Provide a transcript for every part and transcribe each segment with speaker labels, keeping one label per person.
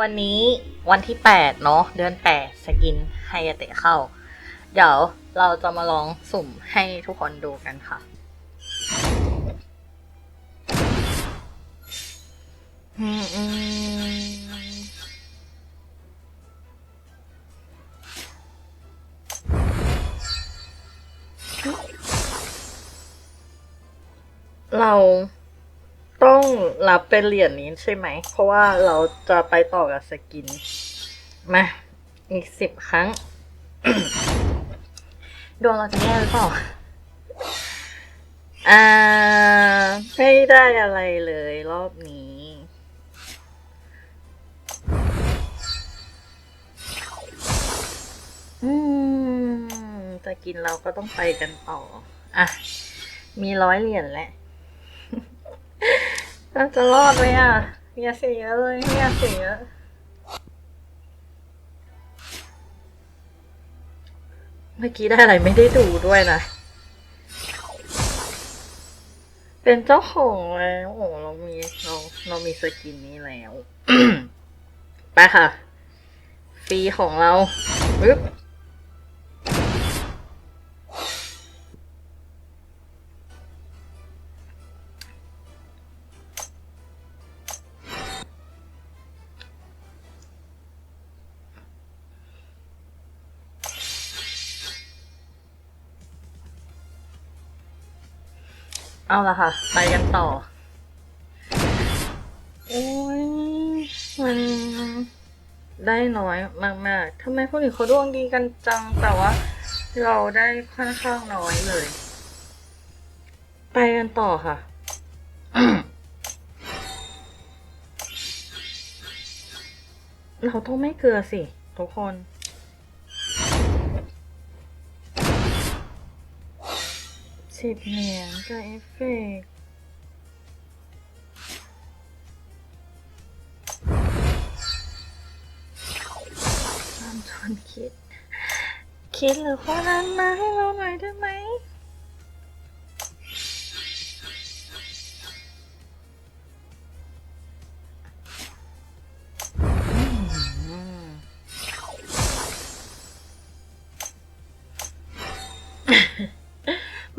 Speaker 1: วันนี้วันที่ 8 เนาะเดือน 8 สกินไฮยาเตะเข้า เดี๋ยวเราจะมาลองสุ่มให้ทุกคนดูกันค่ะ เรา ต้องรับเป็นเหรียญนี้ใช่ไหม เพราะว่าเราจะไปต่อกับสกิน มา อีกสิบครั้ง ดวงเราจะแย่หรือเปล่า อ่า ไม่ได้อะไรเลยรอบนี้ อืม จะกินเราก็ต้องไปกันต่อ อะ มีร้อยเหรียญแหละ เราจะรอดไหมอะอย่าเสียเยอะเลยไม่อยาเสียเยอะเมื่อกี้ได้อะไรไม่ได้ดูด้วยนะ เป็นเจ้าของแล้วโอ้เรามีเราเรามีสกินนี้แล้ว ไปค่ะ ฟรีของเราปึ๊บ เอาละค่ะ ไปกันต่อ โอ้ยมันได้น้อยมากๆทำไมคนอื่นเขาดวงดีกันจัง แต่ว่าเราได้ค่อนข้างน้อยเลย ไปกันต่อค่ะเราต้องไม่เกลือสิทุกคน สิบเหรียญกับเอฟเฟกต์ตามชวนคิด คิดหรือข้อนั้นมาให้เราหน่อยได้ไหม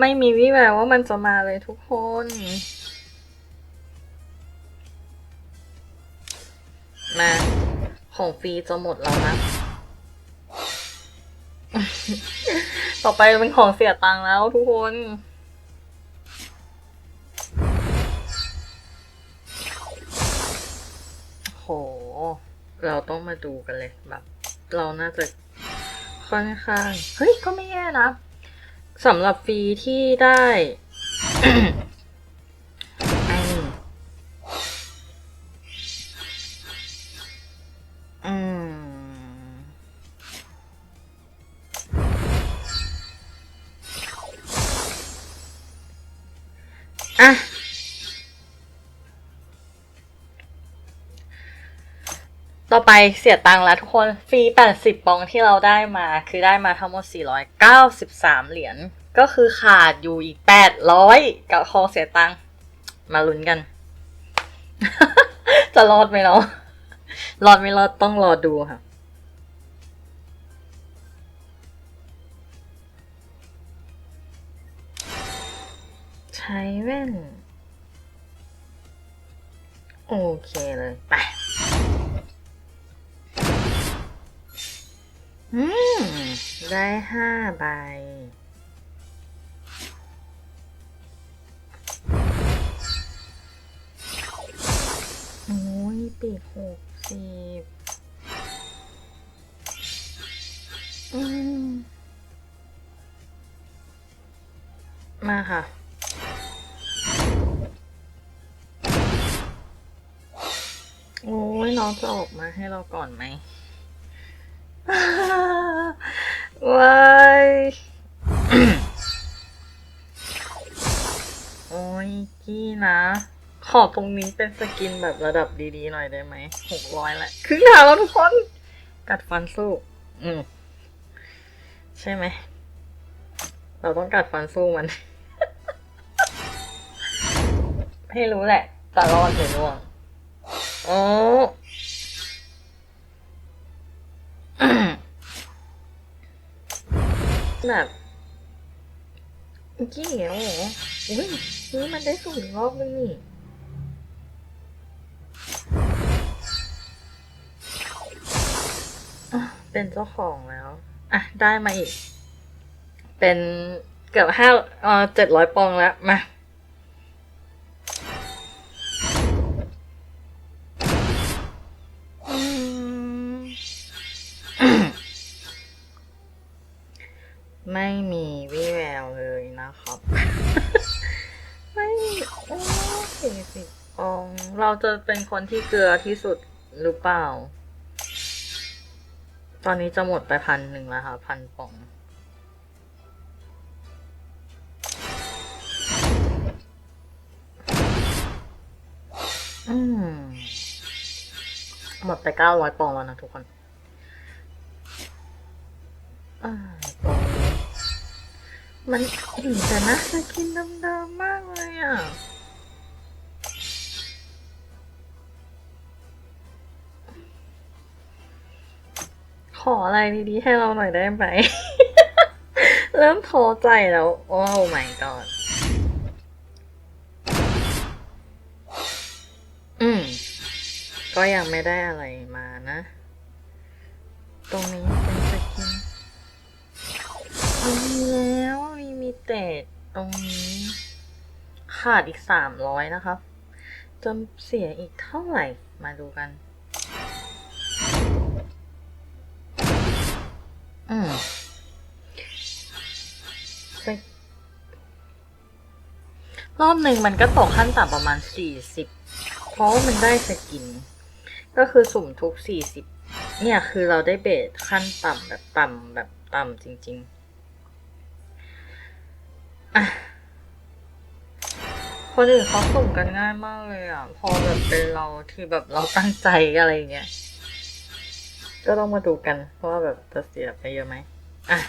Speaker 1: ไม่มีวิแววว่ามันจะมาเลยทุกคน มา ของฟรีจะหมดแล้วนะ ต่อไปเป็นของเสียตังค์แล้วทุกคนโห เราต้องมาดูกันเลยแบบ เราน่าจะค่อนข้าง เฮ้ย ก็ไม่แย่นะ สำหรับฟรีที่ได้ เสียตังค์แล้วทุกคนฟรี 80ปองที่เราได้มา คือได้มาทั้งหมด 493 เหรียญก็คือขาดอยู่อีก 800 กับของเสียตังค์มาลุ้นกัน จะรอดไหมเนาะรอดไม่รอดต้องรอดูค่ะใช้แว่น โอเคเลย ไป อืม ได้ห้าใบ โอ้ยปีกหกสิบอืม มาค่ะโอ้ยน้องจะออกมาให้เราก่อนไหม ว้ายโอ้ยกี้นะ ขอตรงนี้เป็นสกินแบบระดับดีๆหน่อยได้ไหมหกร้อยละครึ่งทางแล้วทุกคน กัดฟันสู้ อืม ใช่ไหม เราต้องกัดฟันสู้มัน ให้รู้แหละจะรอดหรือร่วงโอ้ แบบเมื่อกี้เหรออุ้ยนี่มันได้สูงอีกรอบนึงนี่เป็นเจ้าของแล้ว อะ ได้มาอีก เป็นเกือบห้าเออเจ็ดร้อยปองแล้ว มา ไม่มีวี่แววเลยนะครับ ไม่โอ้สี่สิบองเราจะเป็นคนที่เกลือที่สุดหรือเปล่า ตอนนี้จะหมดไปพันหนึ่งแล้วค่ะพันปองอืมหมดไปเก้าร้อยปองแล้วนะทุกคนอ่า มันเห็นแต่นะสกินเดิมๆมากเลยอะ ขออะไรดีๆให้เราหน่อยได้ไหม เริ่มท้อใจแล้ว โอ้ my god อืม ก็ยังไม่ได้อะไรมานะ ตรงนี้เป็นสกินมีแล้วมีมี เตดตรงนี้ ขาดอีกสามร้อยนะครับจะเสียอีกเท่าไหร่ มาดูกัน อืมรอบหนึ่งมันก็ตกขั้นต่ำประมาณสี่สิบ เพราะมันได้สกิน ก็คือสุ่มทุกสี่สิบ เนี่ยคือเราได้เบสขั้นต่ำแบบต่ำแบบต่ำจริง ๆ อะคนอื่นเขาสุ่มกันง่ายมากเลยอะ พอแบบเป็นเราที่แบบเราตั้งใจอะไรเงี้ย ก็ต้องมาดูกันว่าแบบจะเสียไปเยอะไหมอะ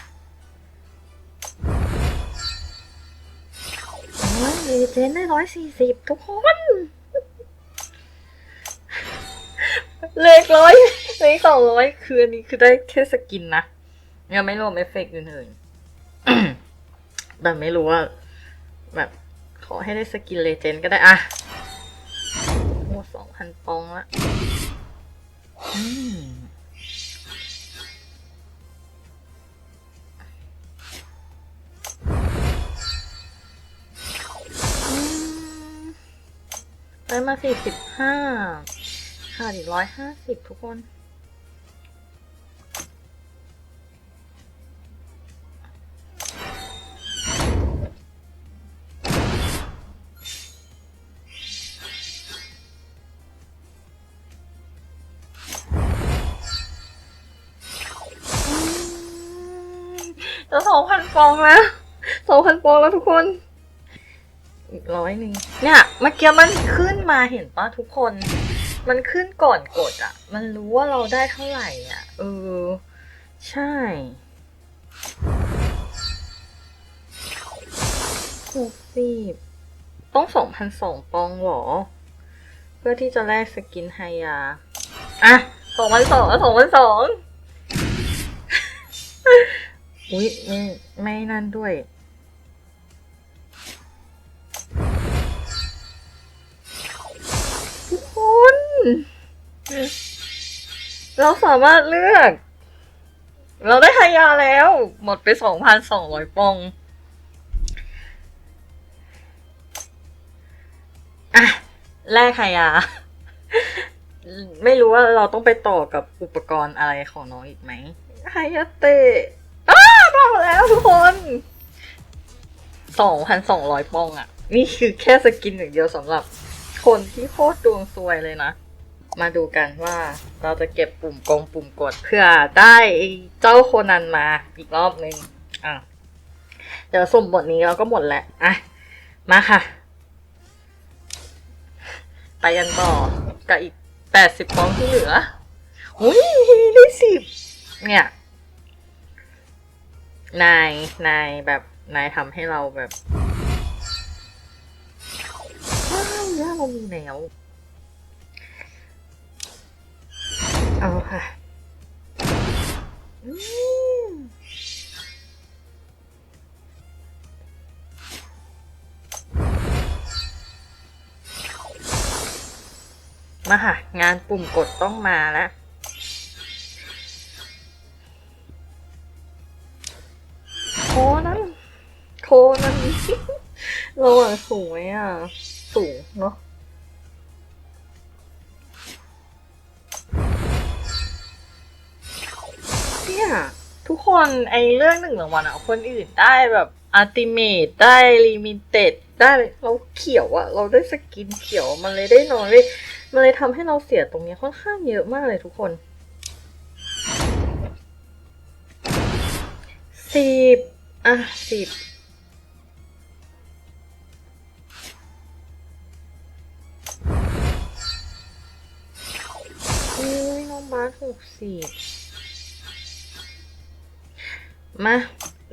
Speaker 1: โอ้ยเจนได้ร้อยสี่สิบทุกคนเลขร้อยเลขสองร้อยคืออันนี้คือได้แค่สกินนะยังไม่รวมเอฟเฟกต์อื่นๆ แต่ไม่รู้ว่า แบบขอให้ได้สกินเลเจนด์ก็ได้อะหมดสองพันปองละอืมอืมได้มาสี่สิบห้าขาดอีกร้อยห้าสิบทุกคน สองนฟองแล้วสองพันฟองแล้วทุกคน อีกร้อยหนึ่งเนี่ยเมื่อกี้มันขึ้นมาเห็นปะทุกคน มันขึ้นก่อนกดอะ มันรู้ว่าเราได้เท่าไหร่อะ เออ ใช่หกสิบต้องสองพันสองปองหรอ เพื่อที่จะแลกสกินไฮยา อะสองพันสองสองพันสอง อุ้ยไม่ไม่นั่นด้วย ทุกคน เราสามารถเลือก เราได้ฮายาแล้ว หมดไปสองพันสองร้อยปองอะแลกฮายา ไม่รู้ว่าเราต้องไปต่อกับอุปกรณ์อะไรของน้องอีกไหมฮายาเตะ อ้าบแล้วทุกคนสองพันสองร้อยปองอะนี่คือแค่สกินอย่างเดียวสำหรับคนที่โคตรดวงซวยเลยนะ มาดูกันว่าเราจะเก็บปุ่มกงปุ่มกดเพื่อได้เจ้าโคนันมาอีกรอบนึงอะเดี๋ยวสุ่มบทนี้เราก็หมดแหล้วอะมาค่ะ ไปกันต่อกับอีกแปดสิบปองที่เหลืออุ้ยได้สิบเนี่ย นาย นายแบบนายทำให้เราแบบว้าวย่าเรามีแนวเอาค่ะมาค่ะ งานปุ่มกดต้องมาแล้ว นั้น โคนั้นระหว่างสูงไหมอะสูงเนาะเนี่ยทุกคนไอเรื่องหนึ่งรางวัลอะคนอื่นได้แบบอัติเมทได้ลิมิเต็ดได้เราเขียวอะเราได้สกินเขียวมันเลยได้น้อยเลยมันเลยทำให้เราเสียตรงนี้ค่อนข้างเยอะมากเลยทุกคนสิบ อะสิบอุ้ยน้องบาสหกสิบมา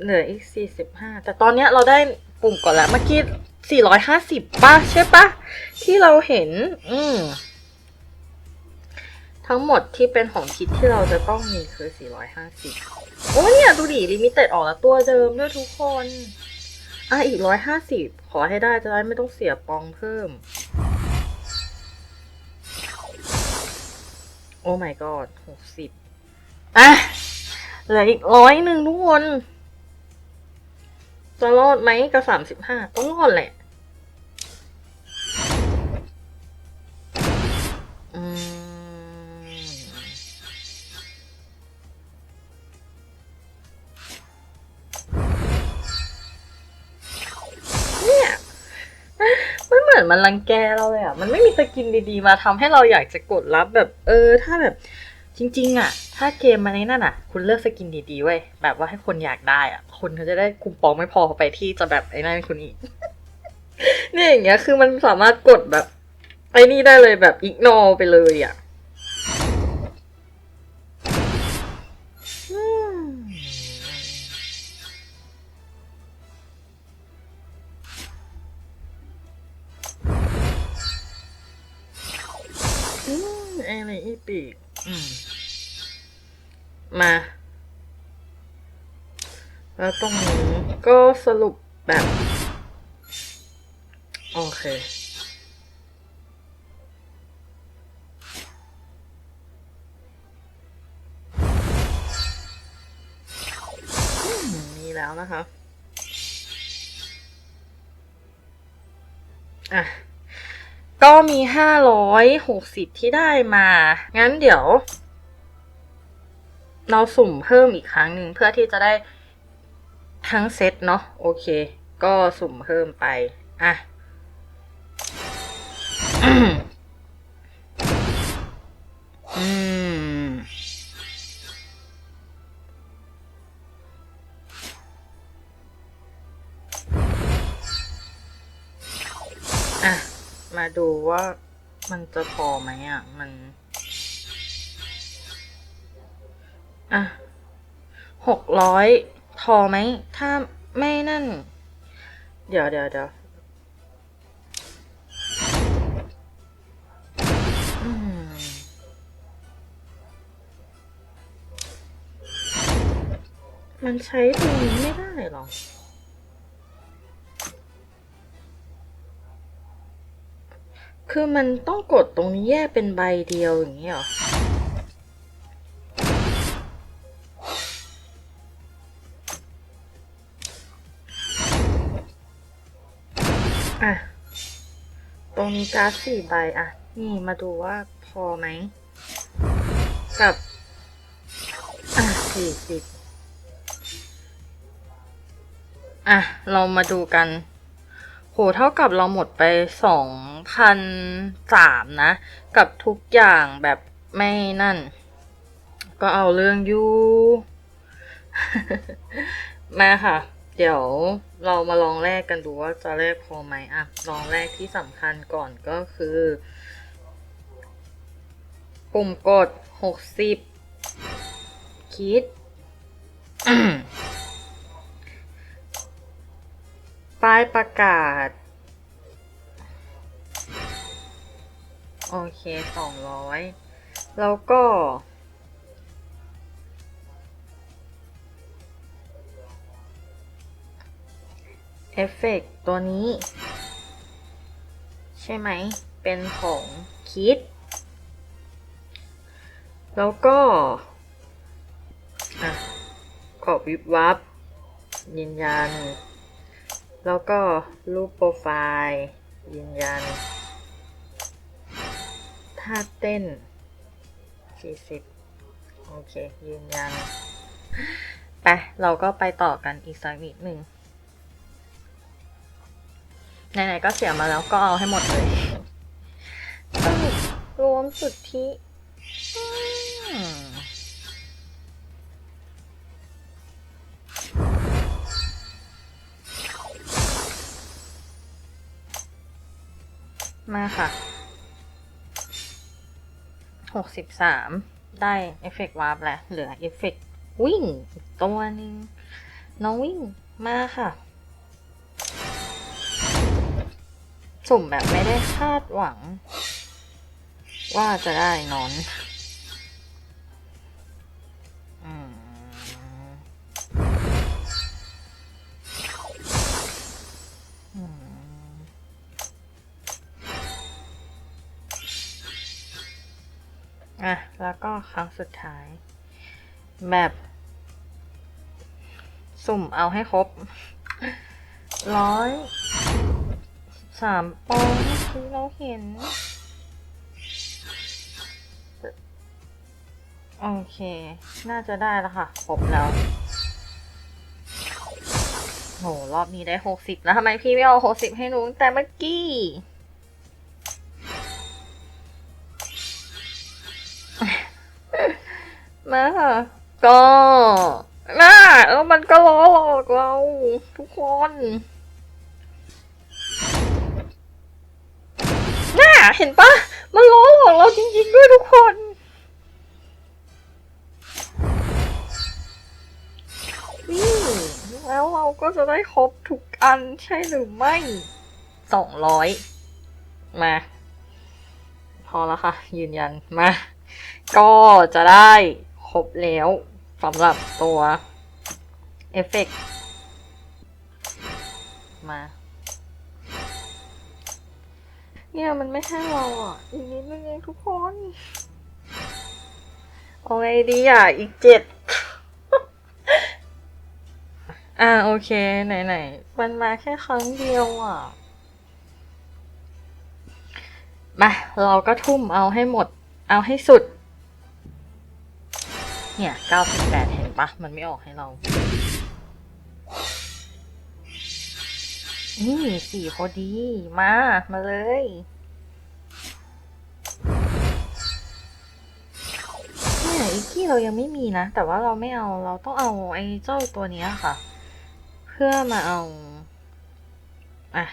Speaker 1: เหลืออีกสี่สิบห้าแต่ตอนเนี้ยเราได้ปุ่มก่อนแล้วเมื่อกี้สี่ร้อยห้าสิบป่ะใช่ปะที่เราเห็น อืม ทั้งหมดที่เป็นของคิดที่เราจะต้องมีคือ 450 โอ้เนี่ย ดูดิลิมิเต็ดออกแล้วตัวเดิมด้วยทุกคน อะ อีก 150 ขอให้ได้จะได้ไม่ต้องเสียปองเพิ่ม โอ้ my god 60 อะ เหลืออีกร้อยหนึ่งทุกคน จะรอดไหมกับสามสิบห้าต้องรอดแหละ มันเหมือนมันรังแกเราเลยอะ มันไม่มีสกินดีๆ มาทำให้เราอยากจะกดรับแบบ เออ ถ้าแบบจริง ๆ อะ ถ้าเกมมันในนั่นอะ คุณเลือกสกินดีๆไว้แบบว่าให้คนอยากได้อะ คนเขาจะได้คุมปองไม่พอไปที่จะแบบไอ้นั่นคุณอีกเนี่ยอย่างเงี้ยคือมันสามารถกดแบบไอ้นี่ได้เลยแบบอิกนอไปเลยอะ มา แล้วตรงนี้ก็สรุปแบบ โอเคมีแล้วนะคะ อะ ก็มีห้าร้อยหกสิบที่ได้มา งั้นเดี๋ยว เราสุ่มเพิ่มอีกครั้งหนึ่งเพื่อที่จะได้ทั้งเซตเนาะโอเค ก็สุ่มเพิ่มไป อะอืมอะ มาดูว่ามันจะพอไหมอะ มัน อะหกร้อยพอไหม ถ้าไม่นั่น เดี๋ยวเดี๋ยวเดี๋ยวมันใช้ตรงนี้ไม่ได้หรอ คือมันต้องกดตรงนี้แยกเป็นใบเดียวอย่างนี้หรอ รงนี้การ์ดสี่ใบอะ นี่มาดูว่าพอไหม กับ อะสี่สิบอะ เรามาดูกัน โห เท่ากับเราหมดไปสองพันสามนะ กับทุกอย่างแบบไม่นั่น ก็เอาเรื่องอยู่ มาค่ะ เดี๋ยว เรามาลองแลกกันดูว่าจะแลกพอไหมอะลองแรกที่สำคัญก่อนก็คือ ปุ่มกดหกสิบคิดป้ายประกาศ โอเคสองร้อยแล้วก็ อฟเฟกต์ตัวนี้ ใช่ไหม เป็นของคิด แล้วก็อะขอบวิบวับ ยืนยัน แล้วก็รูปโปรไฟล์ ยืนยัน ท่าเต้น 40 โอเค ยืนยัน ไป เราก็ไปต่อกันอีกสักนิดหนึ่ง ไหนๆก็เสียมาแล้วก็เอาให้หมดเลยสรุปรวมสุทธิอืมมาค่ะ หกสิบสาม ได้เอฟเฟกต์วาร์ปแล้ว เหลือเอฟเฟกต์วิ่งอีกตัวหนึงน้องวิ่ง มาค่ะ สุ่มแบบไม่ได้คาดหวัง ว่าจะได้นอนอืมอืมอะ แล้วก็ครั้งสุดท้าย แบบ สุ่มเอาให้ครบร้อย สามปองที่เราเห็น โอเค น่าจะได้แล้วค่ะ ครบแล้วโหรอบนี้ได้หกสิบแล้วทำไมพี่ไม่เอาหกสิบให้หนูตั้งแต่เมื่อกี้มาค่ะก็น่าแล้วมันก็ล้อหลอกเรา ทุกคน เห็นปะมันล้อหลอกเราจริงๆด้วยทุกคนนี่แล้วเราก็จะได้ครบทุกอันใช่หรือไม่สองร้อยมา พอแล้วค่ะ ยืนยันมา ก็จะได้ครบแล้วสำหรับตัว เอฟเฟกต์มา เนี่ยมันไม่ใช่เราอะ อีกนิดนึงเองทุกคน เอาไงดีอะ อีกเจ็ด อ่าโอเค ไหนๆมันมาแค่ครั้งเดียวอะ มา เราก็ทุ่มเอาให้หมด เอาให้สุด เนี่ย98เห็นปะ มันไม่ออกให้เรา นี่สี่พอดี มา มาเลย เนี่ยอีกที่เรายังไม่มีนะ แต่ว่าเราไม่เอา เราต้องเอาไอ้เจ้าตัวนี้ค่ะ เพื่อมาเอา อะ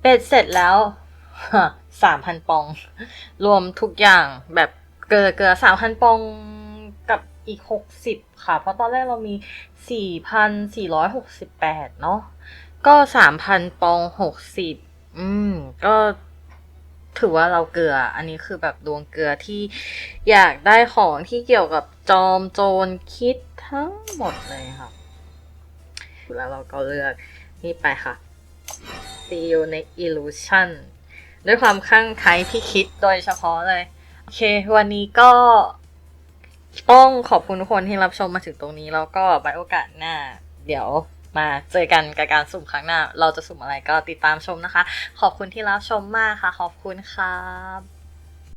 Speaker 1: เป็ดเสร็จแล้วสามพันปอง รวมทุกอย่างแบบเกลือเกลือสามพันปองกับอีกหกสิบค่ะ เพราะตอนแรกเรามีสี่พันสี่ร้อยหกสิบแปดเนาะ ก็สามพันปองหกสิบอืม ก็ถือว่าเราเกลือ อันนี้คือแบบดวงเกลือที่อยากได้ของที่เกี่ยวกับจอมโจรคิดทั้งหมดเลยค่ะ แล้วเราก็เลือกนี่ไปค่ะ See you n e illusion ด้วยความข้างใครที่คิดโดยเฉพาะเลย โอเค วันนี้ก็ต้องขอบคุณทุกคนที่รับชมมาถึงตรงนี้ แล้วก็ไว้โอกาสหน้า เดี๋ยว มาเจอกันกับการสุ่มครั้งหน้า เราจะสุ่มอะไรก็ติดตามชมนะคะ ขอบคุณที่รับชมมากค่ะ ขอบคุณครับ